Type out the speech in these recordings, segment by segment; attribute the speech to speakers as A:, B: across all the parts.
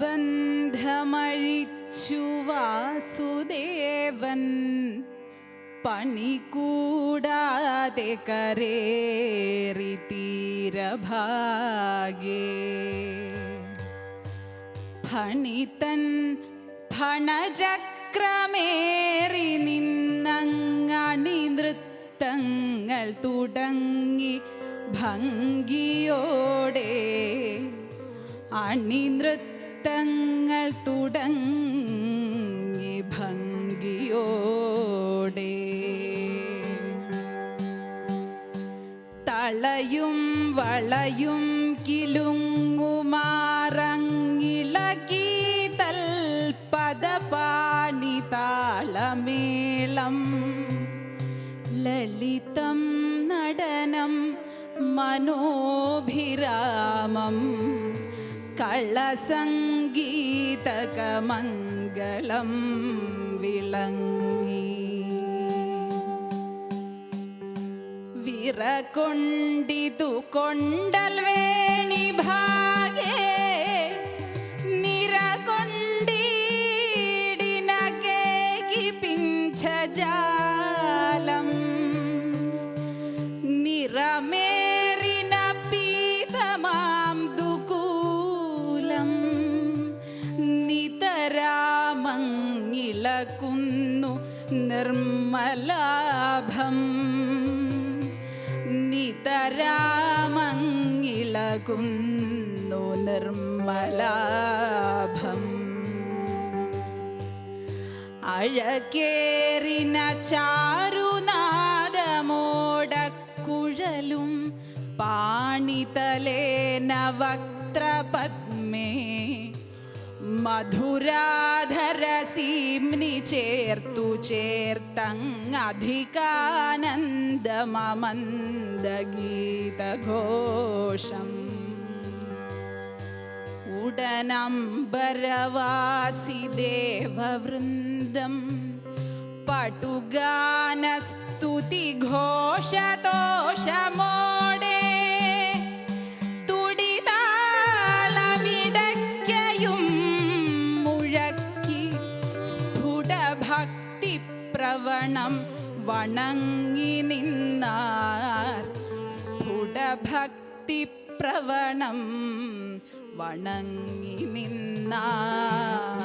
A: ബന്ധമഴിച്ചു വാസുദേവൻ. പണി കൂടാതെ കരേറി തീരഭാഗേ. ഫണിതൻ ഫണചക്രമേറി നിന്നങ്ങണി നൃത്തങ്ങൾ തുടങ്ങി ഭംഗിയോടെ. അണിനൃത്തങ്ങൾ തുടങ്ങി ഭംഗിയോടെ. തളയും വളയും കിലുങ്ങുമാറങ്ങിളകി തൽപദപാണി താളമേളം. ലളിതം നടനം മനോഭിരാമം കളസംഗീതകമംഗളം വിളങ്ങി. വിറകൊണ്ടിതു കൊണ്ടൽ നിതരാമങ്ങിളക്കുന്നു നിർമ്മലാഭം. നിതരാമങ്ങിളകുന്നു നിർമ്മലാഭം. അഴകേറിന ചാരുനാദമോടക്കുഴലും പാണിതലേന വക്ത്രപത്മേ മധുരാധരസീംനി ചേർത്തു ചേർത്തങ്ങധികാനന്ദമന്ദഗീതഘോഷം ഉടനംബരവാസി ദേവവൃന്ദം പടുഗാനസ്തുതി ഘോഷദോഷമോടെ പ്രവണം വണങ്ങി നിന്നാർ. സ്ഫുടഭക്തി പ്രവണം വണങ്ങി നിന്നാർ.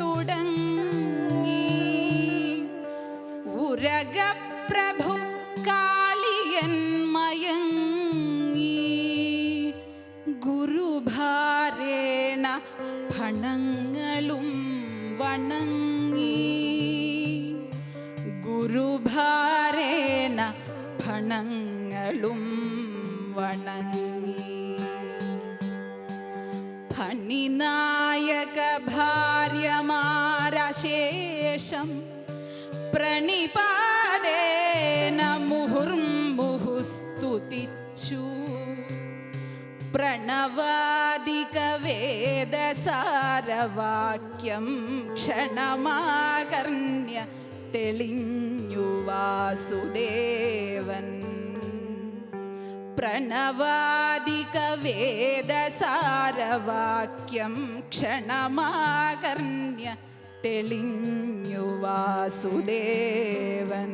A: തുടങ്ങി. ഉരഗപ്രഭു കാളിയൻ മയങ്ങി. ഗുരുഭാരേണ ഫണങ്ങളും വണങ്ങി. ഗുരുഭാരേണ ഫണങ്ങളും വണങ്ങി. ഫണിനായക ഭാര്യമാരശേഷം പ്രണിപാതേന മുഹുർമുഹുസ്തുതിച്ചു പ്രണവാദിക വേദസാരവാക്യം ക്ഷണമാകർണ്യ തെളിഞ്ഞു വാസുദേവൻ. പ്രണവാദികവേദസാരവാക്യം ക്ഷണമാകർണ്യ തെളിഞ്ഞു വാസുദേവൻ.